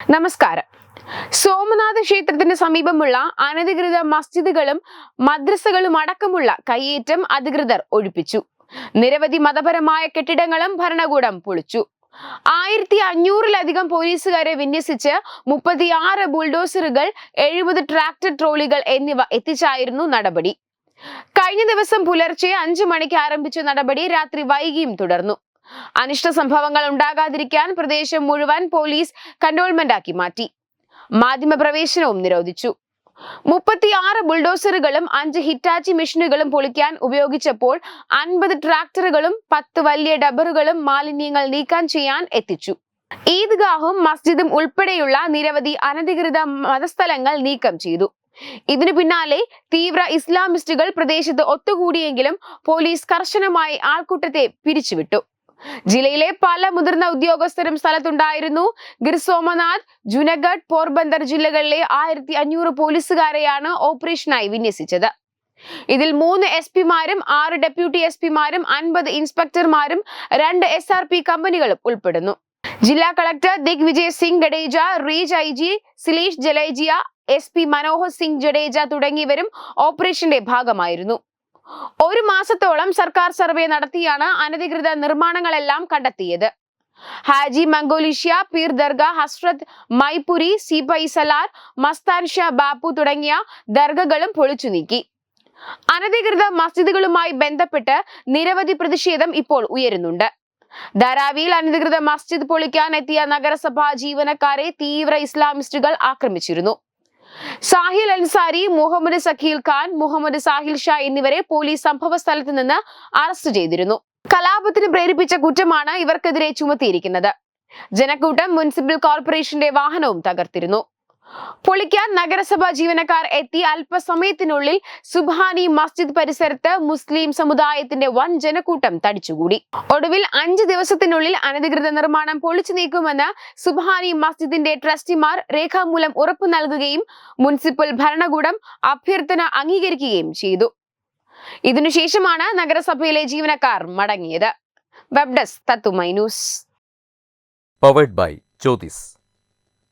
നമസ്കാരം. സോമനാഥ ക്ഷേത്രത്തിന് സമീപമുള്ള അനധികൃത മസ്ജിദുകളും മദ്രസകളും അടക്കമുള്ള കയ്യേറ്റം അധികൃതർ ഒഴിപ്പിച്ചു. നിരവധി മതപരമായ കെട്ടിടങ്ങളും ഭരണകൂടം പൊളിച്ചു. ആയിരത്തി അഞ്ഞൂറിലധികം പോലീസുകാരെ വിന്യസിച്ച് മുപ്പത്തിയാറ് ബുൾഡോസറുകൾ എഴുപത് ട്രാക്ടർ ട്രോളികൾ എന്നിവ എത്തിച്ചായിരുന്നു നടപടി. കഴിഞ്ഞ ദിവസം പുലർച്ചെ അഞ്ചു മണിക്ക് ആരംഭിച്ച നടപടി രാത്രി വൈകിയും തുടർന്നു. അനിഷ്ട സംഭവങ്ങൾ ഉണ്ടാകാതിരിക്കാൻ പ്രദേശം മുഴുവൻ പോലീസ് കൺട്രോൾമെന്റ് ആക്കി മാറ്റി. മാധ്യമപ്രവേശനവും നിരോധിച്ചു. മുപ്പത്തിയാറ് ബുൾഡോസറുകളും അഞ്ച് ഹിറ്റാച്ചി മെഷീനുകളും പൊളിക്കാൻ ഉപയോഗിച്ചപ്പോൾ അൻപത് ട്രാക്ടറുകളും പത്ത് വലിയ ഡബറുകളും മാലിന്യങ്ങൾ നീക്കം ചെയ്യാൻ എത്തിച്ചു. ഈദ്ഗാഹും മസ്ജിദും ഉൾപ്പെടെയുള്ള നിരവധി അനധികൃത മതസ്ഥലങ്ങൾ നീക്കം ചെയ്തു. ഇതിനു പിന്നാലെ തീവ്ര ഇസ്ലാമിസ്റ്റുകൾ പ്രദേശത്ത് ഒത്തുകൂടിയെങ്കിലും പോലീസ് കർശനമായി ആൾക്കൂട്ടത്തെ പിരിച്ചുവിട്ടു. ജില്ലയിലെ പല മുതിർന്ന ഉദ്യോഗസ്ഥരും സ്ഥലത്തുണ്ടായിരുന്നു. ഗിർ സോമനാഥ് ജുനഗഡ് പോർബന്ദർ ജില്ലകളിലെ ആയിരത്തി അഞ്ഞൂറ് പോലീസുകാരെയാണ് ഓപ്പറേഷനായി വിന്യസിച്ചത്. ഇതിൽ മൂന്ന് എസ് പിമാരും ആറ് ഡെപ്യൂട്ടി എസ് പിമാരും അൻപത് ഇൻസ്പെക്ടർമാരും രണ്ട് എസ് ആർ പി കമ്പനികളും ഉൾപ്പെടുന്നു. ജില്ലാ കളക്ടർ ദിഗ് ദിഗ്വിജയ് സിംഗ് ജഡേജ റീജ് ഐ ജി സിലീഷ് ജലേജിയ എസ് പി മനോഹർ സിംഗ് ജഡേജ തുടങ്ങിയവരും ഓപ്പറേഷന്റെ ഭാഗമായിരുന്നു. ഒരു മാസത്തോളം സർക്കാർ സർവേ നടത്തിയാണ് അനധികൃത നിർമ്മാണങ്ങളെല്ലാം കണ്ടെത്തിയത്. ഹാജി മംഗോലിഷ്യ പീർ ദർഗ ഹസ്രത് മൈപുരി സിപൈ സലാർ മസ്താൻ ഷാ ബാപ്പു തുടങ്ങിയ ദർഗകളും പൊളിച്ചു നീക്കി. അനധികൃത മസ്ജിദുകളുമായി ബന്ധപ്പെട്ട് നിരവധി പ്രതിഷേധം ഇപ്പോൾ ഉയരുന്നുണ്ട്. ധാരാവിയിൽ അനധികൃത മസ്ജിദ് പൊളിക്കാൻ എത്തിയ നഗരസഭാ ജീവനക്കാരെ തീവ്ര ഇസ്ലാമിസ്റ്റുകൾ ആക്രമിച്ചിരുന്നു. സാഹിൽ അൻസാരി മുഹമ്മദ് സഖീൽ ഖാൻ മുഹമ്മദ് സാഹിൽ ഷാ എന്നിവരെ പോലീസ് സംഭവ സ്ഥലത്ത് നിന്ന് അറസ്റ്റ് ചെയ്തിരുന്നു. കലാപത്തിന് പ്രേരിപ്പിച്ച കുറ്റമാണ് ഇവർക്കെതിരെ ചുമത്തിയിരിക്കുന്നത്. ജനക്കൂട്ടം മുനിസിപ്പൽ കോർപ്പറേഷന്റെ വാഹനവും തകർത്തിരുന്നു. പൊളിക്കാൻ നഗരസഭാ ജീവനക്കാർ എത്തി അല്പസമയത്തിനുള്ളിൽ സുബാനി മസ്ജിദ് പരിസരത്ത് മുസ്ലിം സമുദായത്തിന്റെ വൻ ജനക്കൂട്ടം തടിച്ചുകൂടി. ഒടുവിൽ അഞ്ച് ദിവസത്തിനുള്ളിൽ അനധികൃത നിർമ്മാണം പൊളിച്ചു നീക്കുമെന്ന് സുബാനി മസ്ജിദിന്റെ ട്രസ്റ്റിമാർ രേഖാമൂലം ഉറപ്പു നൽകുകയും മുനിസിപ്പൽ ഭരണകൂടം അഭ്യർത്ഥന അംഗീകരിക്കുകയും ചെയ്തു. ഇതിനുശേഷമാണ് നഗരസഭയിലെ ജീവനക്കാർ മടങ്ങിയത്. വെബ് ഡെസ്ക് തത്തുമൈ news by Jyothis